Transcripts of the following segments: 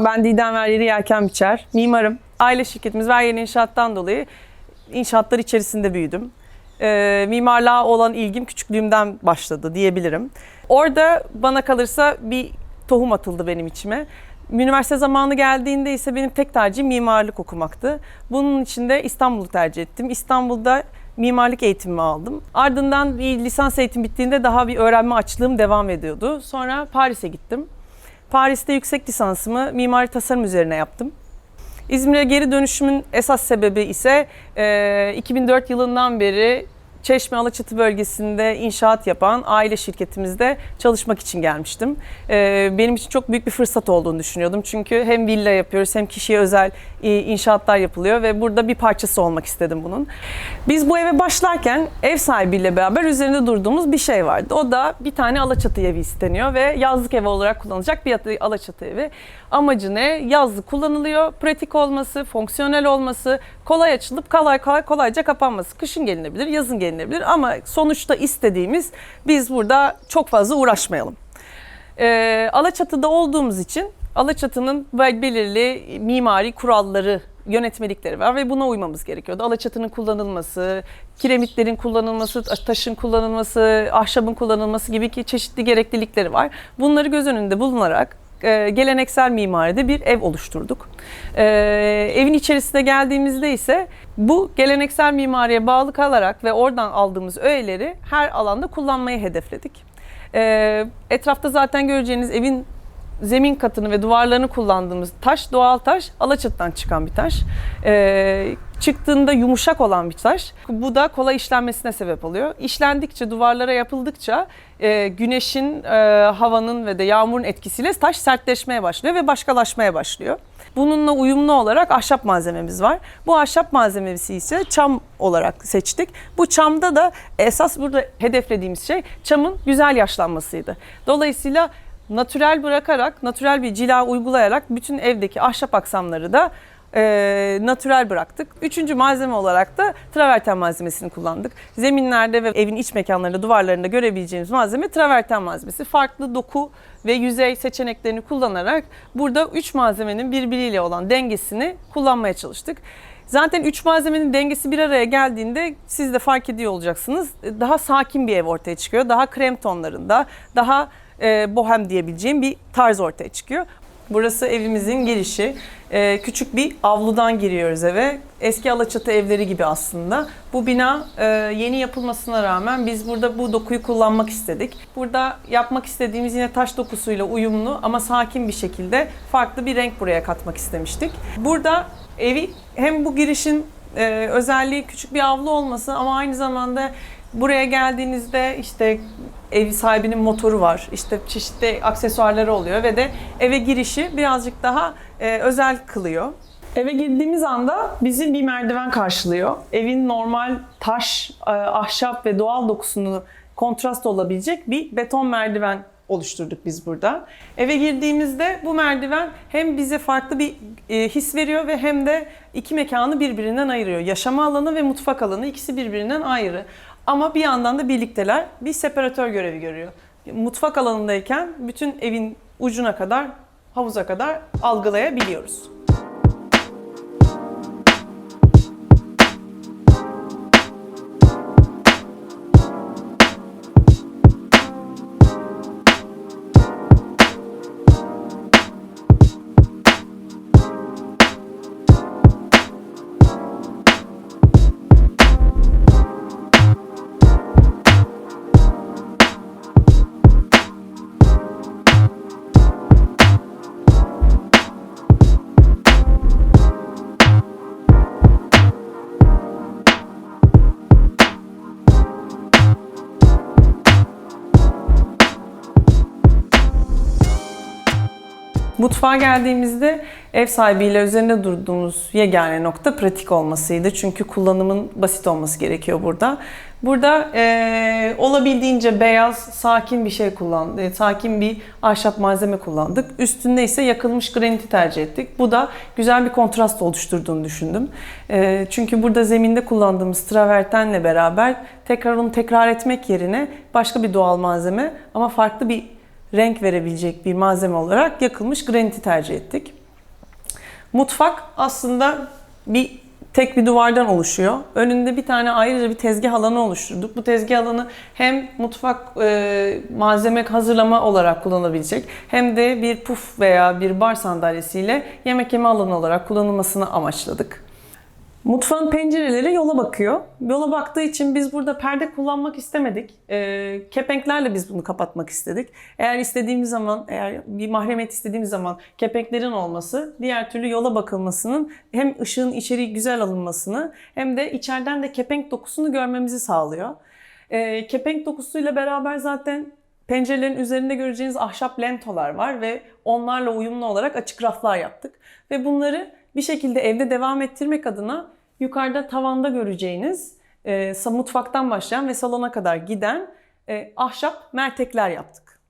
Merhaba, ben Didem Veryeri Yelken Biçer. Mimarım. Aile şirketimiz Veryeri İnşaat'tan dolayı inşaatlar içerisinde büyüdüm. Ee, mimarlığa olan ilgim küçüklüğümden başladı diyebilirim. Orada bana kalırsa bir tohum atıldı benim içime. Üniversite zamanı geldiğinde ise benim tek tercihim mimarlık okumaktı. Bunun için de İstanbul'u tercih ettim. İstanbul'da mimarlık eğitimi aldım. Ardından bir lisans eğitim bittiğinde daha bir öğrenme açlığım devam ediyordu. Sonra Paris'e gittim. Paris'te yüksek lisansımı mimari tasarım üzerine yaptım. İzmir'e geri dönüşümün esas sebebi ise e, 2004 yılından beri Çeşme Alaçatı bölgesinde inşaat yapan aile şirketimizde çalışmak için gelmiştim. E, benim için çok büyük bir fırsat olduğunu düşünüyordum. Çünkü hem villa yapıyoruz hem kişiye özel e, inşaatlar yapılıyor ve burada bir parçası olmak istedim bunun. Biz bu eve başlarken ev sahibiyle beraber üzerinde durduğumuz bir şey vardı. O da bir tane Alaçatı evi isteniyor ve yazlık evi olarak kullanılacak bir Alaçatı evi. Amacı ne? Yazlık kullanılıyor, pratik olması, fonksiyonel olması, kolay açılıp kolay kolay kolayca kapanması. Kışın gelinebilir, yazın gelinebilir ama sonuçta istediğimiz biz burada çok fazla uğraşmayalım. Ee, Alaçatı'da olduğumuz için Alaçatı'nın bel- belirli mimari kuralları, yönetmelikleri var ve buna uymamız gerekiyordu. Alaçatı'nın kullanılması, kiremitlerin kullanılması, taşın kullanılması, ahşabın kullanılması gibi ki çeşitli gereklilikleri var. Bunları göz önünde bulunarak e, geleneksel mimaride bir ev oluşturduk. E, evin içerisine geldiğimizde ise bu geleneksel mimariye bağlı kalarak ve oradan aldığımız öğeleri her alanda kullanmayı hedefledik. E, etrafta zaten göreceğiniz evin zemin katını ve duvarlarını kullandığımız taş doğal taş Alaçatı'dan çıkan bir taş. Ee, çıktığında yumuşak olan bir taş. Bu da kolay işlenmesine sebep oluyor. İşlendikçe, duvarlara yapıldıkça e, güneşin, e, havanın ve de yağmurun etkisiyle taş sertleşmeye başlıyor ve başkalaşmaya başlıyor. Bununla uyumlu olarak ahşap malzememiz var. Bu ahşap malzemesi ise çam olarak seçtik. Bu çamda da esas burada hedeflediğimiz şey çamın güzel yaşlanmasıydı. Dolayısıyla natürel bırakarak, natürel bir cila uygulayarak bütün evdeki ahşap aksamları da e, natürel bıraktık. Üçüncü malzeme olarak da traverten malzemesini kullandık. Zeminlerde ve evin iç mekanlarında, duvarlarında görebileceğimiz malzeme traverten malzemesi. Farklı doku ve yüzey seçeneklerini kullanarak burada üç malzemenin birbiriyle olan dengesini kullanmaya çalıştık. Zaten üç malzemenin dengesi bir araya geldiğinde siz de fark ediyor olacaksınız. Daha sakin bir ev ortaya çıkıyor. Daha krem tonlarında, daha e, bohem diyebileceğim bir tarz ortaya çıkıyor. Burası evimizin girişi. E, küçük bir avludan giriyoruz eve. Eski Alaçatı evleri gibi aslında. Bu bina e, yeni yapılmasına rağmen biz burada bu dokuyu kullanmak istedik. Burada yapmak istediğimiz yine taş dokusuyla uyumlu ama sakin bir şekilde farklı bir renk buraya katmak istemiştik. Burada evi hem bu girişin e, özelliği küçük bir avlu olması ama aynı zamanda buraya geldiğinizde işte ev sahibinin motoru var. işte çeşitli aksesuarları oluyor ve de eve girişi birazcık daha e, özel kılıyor. Eve girdiğimiz anda bizi bir merdiven karşılıyor. Evin normal taş, e, ahşap ve doğal dokusunu kontrast olabilecek bir beton merdiven oluşturduk biz burada. Eve girdiğimizde bu merdiven hem bize farklı bir e, his veriyor ve hem de iki mekanı birbirinden ayırıyor. Yaşama alanı ve mutfak alanı ikisi birbirinden ayrı. Ama bir yandan da birlikteler bir separatör görevi görüyor. Mutfak alanındayken bütün evin ucuna kadar, havuza kadar algılayabiliyoruz. Mutfağa geldiğimizde ev sahibiyle üzerinde durduğumuz yegane nokta pratik olmasıydı. Çünkü kullanımın basit olması gerekiyor burada. Burada eee, olabildiğince beyaz, sakin bir şey kullandık. Sakin bir ahşap malzeme kullandık. Üstünde ise yakılmış graniti tercih ettik. Bu da güzel bir kontrast oluşturduğunu düşündüm. Eee, çünkü burada zeminde kullandığımız travertenle beraber tekrar onu tekrar etmek yerine başka bir doğal malzeme ama farklı bir renk verebilecek bir malzeme olarak yakılmış graniti tercih ettik. Mutfak aslında bir tek bir duvardan oluşuyor. Önünde bir tane ayrıca bir tezgah alanı oluşturduk. Bu tezgah alanı hem mutfak e, malzeme hazırlama olarak kullanabilecek hem de bir puf veya bir bar sandalyesiyle yemek yeme alanı olarak kullanılmasını amaçladık. Mutfağın pencereleri yola bakıyor. Yola baktığı için biz burada perde kullanmak istemedik. Ee, kepenklerle biz bunu kapatmak istedik. Eğer istediğimiz zaman, eğer bir mahremiyet istediğimiz zaman kepenklerin olması, diğer türlü yola bakılmasının hem ışığın içeri güzel alınmasını hem de içeriden de kepenk dokusunu görmemizi sağlıyor. Ee, kepenk dokusuyla beraber zaten pencerelerin üzerinde göreceğiniz ahşap lentolar var ve onlarla uyumlu olarak açık raflar yaptık. Ve bunları bir şekilde evde devam ettirmek adına yukarıda tavanda göreceğiniz e, mutfaktan başlayan ve salona kadar giden e, ahşap mertekler yaptık.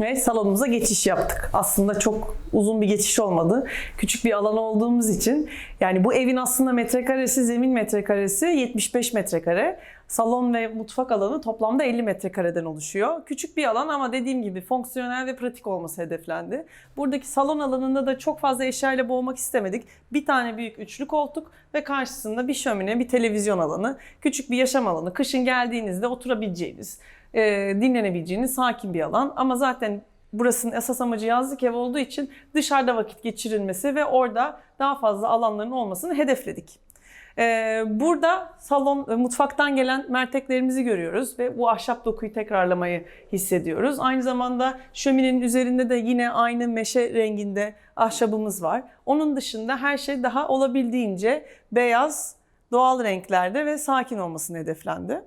Ve salonumuza geçiş yaptık. Aslında çok uzun bir geçiş olmadı. Küçük bir alan olduğumuz için. Yani bu evin aslında metrekaresi, zemin metrekaresi 75 metrekare. Salon ve mutfak alanı toplamda 50 metrekareden oluşuyor. Küçük bir alan ama dediğim gibi fonksiyonel ve pratik olması hedeflendi. Buradaki salon alanında da çok fazla eşyayla boğmak istemedik. Bir tane büyük üçlü koltuk ve karşısında bir şömine, bir televizyon alanı, küçük bir yaşam alanı. Kışın geldiğinizde oturabileceğiniz, e, dinlenebileceğiniz sakin bir alan. Ama zaten burasının esas amacı yazlık ev olduğu için dışarıda vakit geçirilmesi ve orada daha fazla alanların olmasını hedefledik. Ee, burada salon ve mutfaktan gelen merteklerimizi görüyoruz ve bu ahşap dokuyu tekrarlamayı hissediyoruz. Aynı zamanda şöminenin üzerinde de yine aynı meşe renginde ahşabımız var. Onun dışında her şey daha olabildiğince beyaz, doğal renklerde ve sakin olmasını hedeflendi.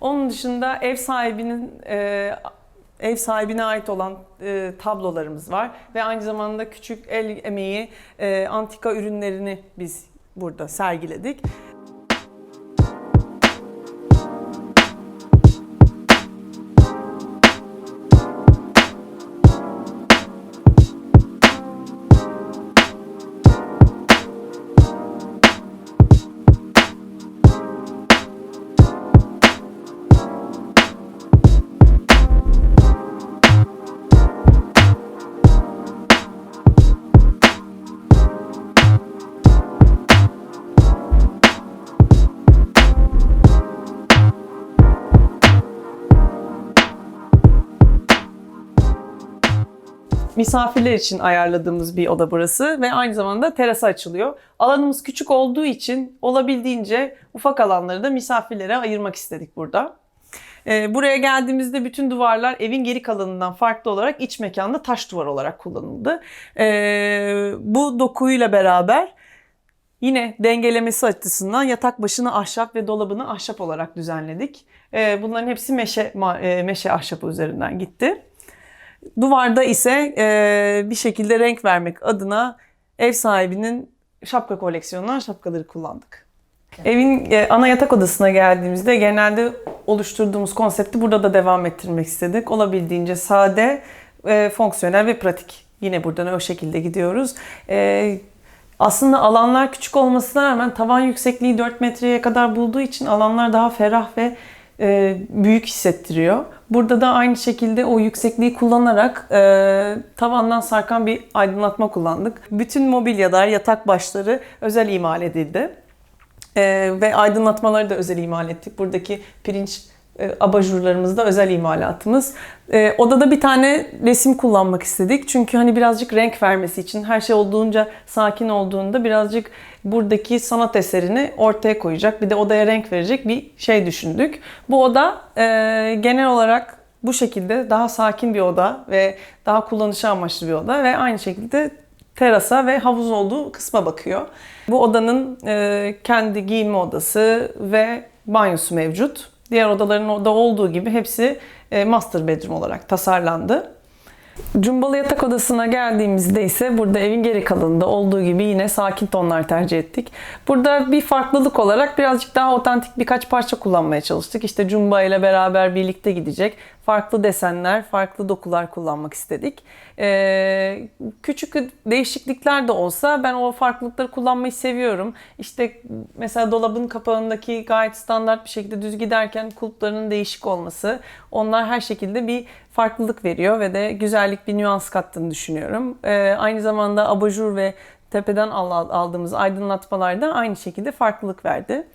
Onun dışında ev sahibinin e, ev sahibine ait olan e, tablolarımız var ve aynı zamanda küçük el emeği e, antika ürünlerini biz burada sergiledik. Misafirler için ayarladığımız bir oda burası ve aynı zamanda terasa açılıyor. Alanımız küçük olduğu için olabildiğince ufak alanları da misafirlere ayırmak istedik burada. Ee, buraya geldiğimizde bütün duvarlar evin geri kalanından farklı olarak iç mekanda taş duvar olarak kullanıldı. Ee, bu dokuyla beraber Yine dengelemesi açısından yatak başını ahşap ve dolabını ahşap olarak düzenledik. Ee, bunların hepsi meşe e, meşe ahşabı üzerinden gitti. Duvarda ise e, bir şekilde renk vermek adına ev sahibinin şapka koleksiyonundan şapkaları kullandık. Evin e, ana yatak odasına geldiğimizde genelde oluşturduğumuz konsepti burada da devam ettirmek istedik. Olabildiğince sade, e, fonksiyonel ve pratik. Yine buradan o şekilde gidiyoruz. E, aslında alanlar küçük olmasına rağmen tavan yüksekliği 4 metreye kadar bulduğu için alanlar daha ferah ve e, büyük hissettiriyor. Burada da aynı şekilde o yüksekliği kullanarak e, tavandan sarkan bir aydınlatma kullandık. Bütün mobilyalar, yatak başları özel imal edildi. E, ve aydınlatmaları da özel imal ettik. Buradaki pirinç e, abajurlarımız da özel imalatımız. E, odada bir tane resim kullanmak istedik. Çünkü hani birazcık renk vermesi için her şey olduğunca sakin olduğunda birazcık buradaki sanat eserini ortaya koyacak. Bir de odaya renk verecek bir şey düşündük. Bu oda e, genel olarak bu şekilde daha sakin bir oda ve daha kullanışlı amaçlı bir oda ve aynı şekilde terasa ve havuz olduğu kısma bakıyor. Bu odanın e, kendi giyinme odası ve banyosu mevcut. Diğer odaların oda olduğu gibi hepsi e, master bedroom olarak tasarlandı. Cumbalı yatak odasına geldiğimizde ise burada evin geri kalanında olduğu gibi yine sakin tonlar tercih ettik. Burada bir farklılık olarak birazcık daha otantik birkaç parça kullanmaya çalıştık. İşte Cumba ile beraber birlikte gidecek farklı desenler, farklı dokular kullanmak istedik. Ee, küçük değişiklikler de olsa ben o farklılıkları kullanmayı seviyorum. İşte mesela dolabın kapağındaki gayet standart bir şekilde düz giderken kulplarının değişik olması onlar her şekilde bir farklılık veriyor ve de güzellik bir nüans kattığını düşünüyorum. Ee, aynı zamanda abajur ve tepeden al- aldığımız aydınlatmalar da aynı şekilde farklılık verdi.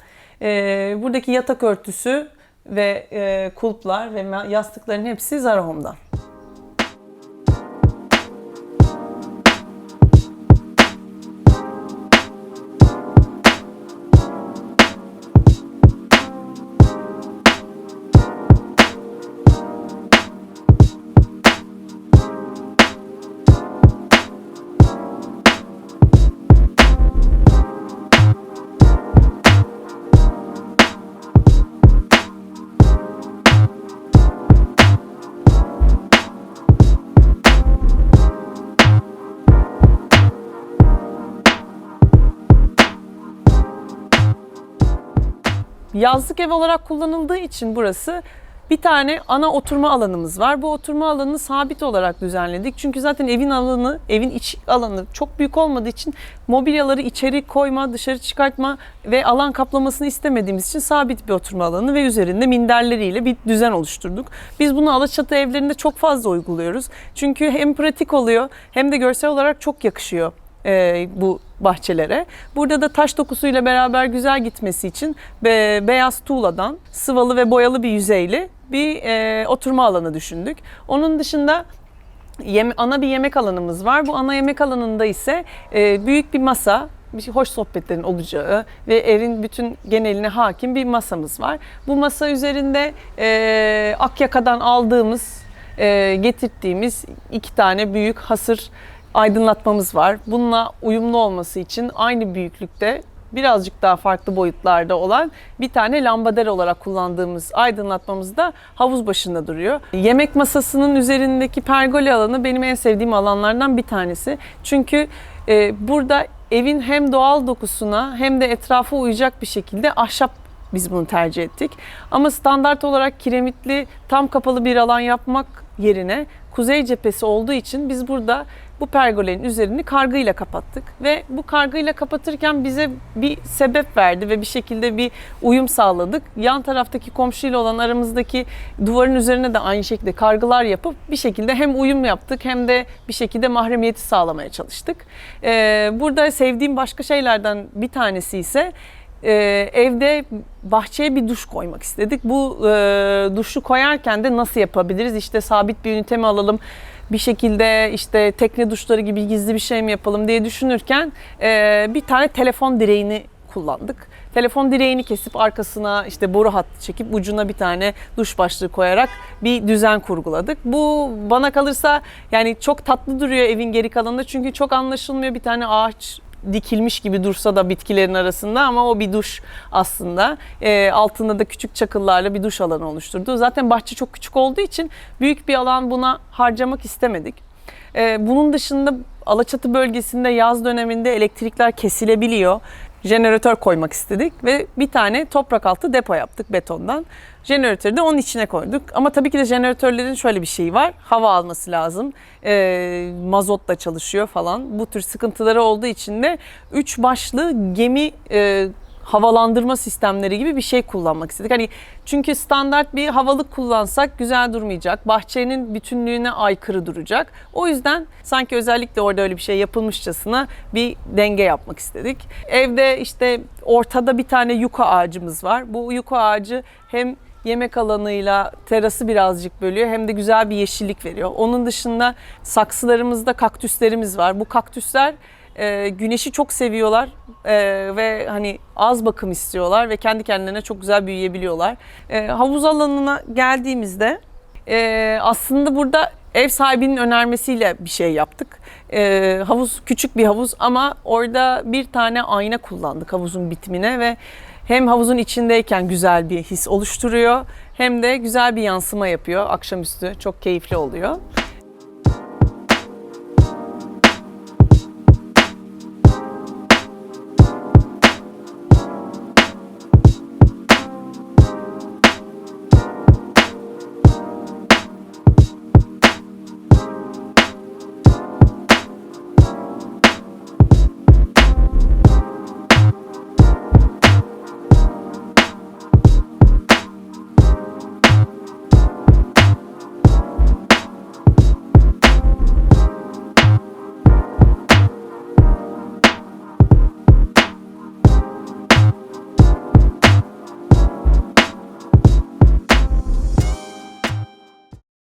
Ee, buradaki yatak örtüsü ve e, kulplar ve yastıkların hepsi Zara Home'dan. Yazlık ev olarak kullanıldığı için burası bir tane ana oturma alanımız var. Bu oturma alanını sabit olarak düzenledik. Çünkü zaten evin alanı, evin iç alanı çok büyük olmadığı için mobilyaları içeri koyma, dışarı çıkartma ve alan kaplamasını istemediğimiz için sabit bir oturma alanı ve üzerinde minderleriyle bir düzen oluşturduk. Biz bunu Alaçatı evlerinde çok fazla uyguluyoruz. Çünkü hem pratik oluyor hem de görsel olarak çok yakışıyor e, bu bahçelere. Burada da taş dokusuyla beraber güzel gitmesi için be- beyaz tuğladan sıvalı ve boyalı bir yüzeyli bir e, oturma alanı düşündük. Onun dışında yeme- ana bir yemek alanımız var. Bu ana yemek alanında ise e, büyük bir masa, bir hoş sohbetlerin olacağı ve evin bütün geneline hakim bir masamız var. Bu masa üzerinde e, Akyaka'dan aldığımız, e, getirttiğimiz iki tane büyük hasır aydınlatmamız var. Bununla uyumlu olması için aynı büyüklükte birazcık daha farklı boyutlarda olan bir tane lambader olarak kullandığımız aydınlatmamız da havuz başında duruyor. Yemek masasının üzerindeki pergole alanı benim en sevdiğim alanlardan bir tanesi. Çünkü e, burada evin hem doğal dokusuna hem de etrafa uyacak bir şekilde ahşap biz bunu tercih ettik. Ama standart olarak kiremitli tam kapalı bir alan yapmak yerine kuzey cephesi olduğu için biz burada bu pergolenin üzerini kargıyla kapattık ve bu kargıyla kapatırken bize bir sebep verdi ve bir şekilde bir uyum sağladık. Yan taraftaki komşuyla olan aramızdaki duvarın üzerine de aynı şekilde kargılar yapıp bir şekilde hem uyum yaptık hem de bir şekilde mahremiyeti sağlamaya çalıştık. Ee, burada sevdiğim başka şeylerden bir tanesi ise e, evde bahçeye bir duş koymak istedik. Bu e, duşu koyarken de nasıl yapabiliriz? İşte sabit bir ünite mi alalım? Bir şekilde işte tekne duşları gibi gizli bir şey mi yapalım diye düşünürken e, bir tane telefon direğini kullandık. Telefon direğini kesip arkasına işte boru hattı çekip ucuna bir tane duş başlığı koyarak bir düzen kurguladık. Bu bana kalırsa yani çok tatlı duruyor evin geri kalanında çünkü çok anlaşılmıyor bir tane ağaç dikilmiş gibi dursa da bitkilerin arasında ama o bir duş aslında. E, altında da küçük çakıllarla bir duş alanı oluşturdu. Zaten bahçe çok küçük olduğu için büyük bir alan buna harcamak istemedik. E, bunun dışında Alaçatı bölgesinde yaz döneminde elektrikler kesilebiliyor. Jeneratör koymak istedik ve bir tane toprak altı depo yaptık betondan. Jeneratörü de onun içine koyduk. Ama tabii ki de jeneratörlerin şöyle bir şeyi var. Hava alması lazım. E, mazotla çalışıyor falan. Bu tür sıkıntıları olduğu için de üç başlı gemi e, havalandırma sistemleri gibi bir şey kullanmak istedik. Hani çünkü standart bir havalık kullansak güzel durmayacak. Bahçenin bütünlüğüne aykırı duracak. O yüzden sanki özellikle orada öyle bir şey yapılmışçasına bir denge yapmak istedik. Evde işte ortada bir tane yuka ağacımız var. Bu yuka ağacı hem yemek alanıyla terası birazcık bölüyor hem de güzel bir yeşillik veriyor. Onun dışında saksılarımızda kaktüslerimiz var. Bu kaktüsler e, güneşi çok seviyorlar e, ve hani az bakım istiyorlar ve kendi kendilerine çok güzel büyüyebiliyorlar. E, havuz alanına geldiğimizde e, aslında burada ev sahibinin önermesiyle bir şey yaptık. E, havuz küçük bir havuz ama orada bir tane ayna kullandık havuzun bitimine ve hem havuzun içindeyken güzel bir his oluşturuyor hem de güzel bir yansıma yapıyor akşamüstü çok keyifli oluyor.